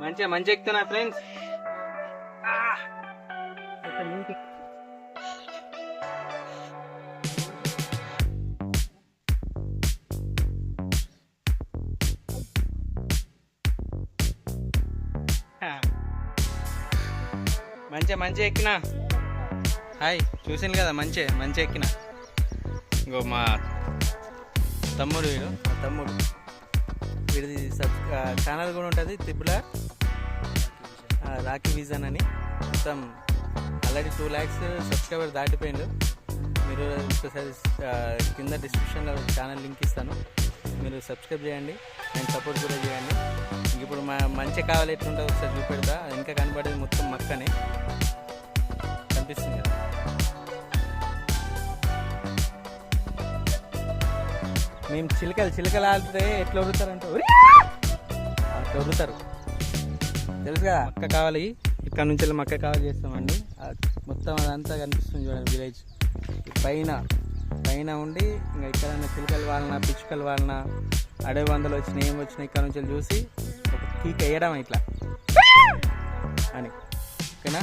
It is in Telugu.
మంచిగా మంచి ఎక్కుతున్నా ఫ్రెండ్స్ మంచిగా మంచిగా ఎక్కినా హాయ్ చూసాను కదా మంచిగా మంచిగా ఎక్కిన ఇంకో మా తమ్ముడు వీడు. మా తమ్ముడు. వీడిది సబ్ ఛానల్ కూడా ఉంటుంది త్రిపుల రాకీ విజన్ అని. మొత్తం ఆల్రెడీ టూ ల్యాక్స్ సబ్స్క్రైబర్ దాటిపోయిండు. మీరు ఒకసారి కింద డిస్క్రిప్షన్లో ఛానల్ లింక్ ఇస్తాను. మీరు సబ్స్క్రైబ్ చేయండి అండ్ సపోర్ట్ కూడా చేయండి. ఇప్పుడు మా మంచి కావాలి ఎట్లుంటుందో ఒకసారి చూపెడతా. ఇంకా కనబడేది మొత్తం మక్కనే. కనిపిస్తుంది మేము చిలకలు చిలకలు ఆడితే ఎట్లా వదులుతారంటే అట్లా వదులుతారు. తెలుసు కదా మక్క కావాలి ఇక్కడ నుంచి వెళ్ళి మక్క కావాలి చేస్తామండి. మొత్తం అదంతా కనిపిస్తుంది చూడండి విలేజ్. పైన పైన ఉండి ఇంకా ఇక్కడ చిలకలు వాళ్ళన పిచ్చుకలు వాళ్ళన అడవి వందలు వచ్చినాయి ఏం వచ్చినాయి ఇక్కడ నుంచి చూసి ఒక పీక వేయడం ఇట్లా. అని. ఓకేనా?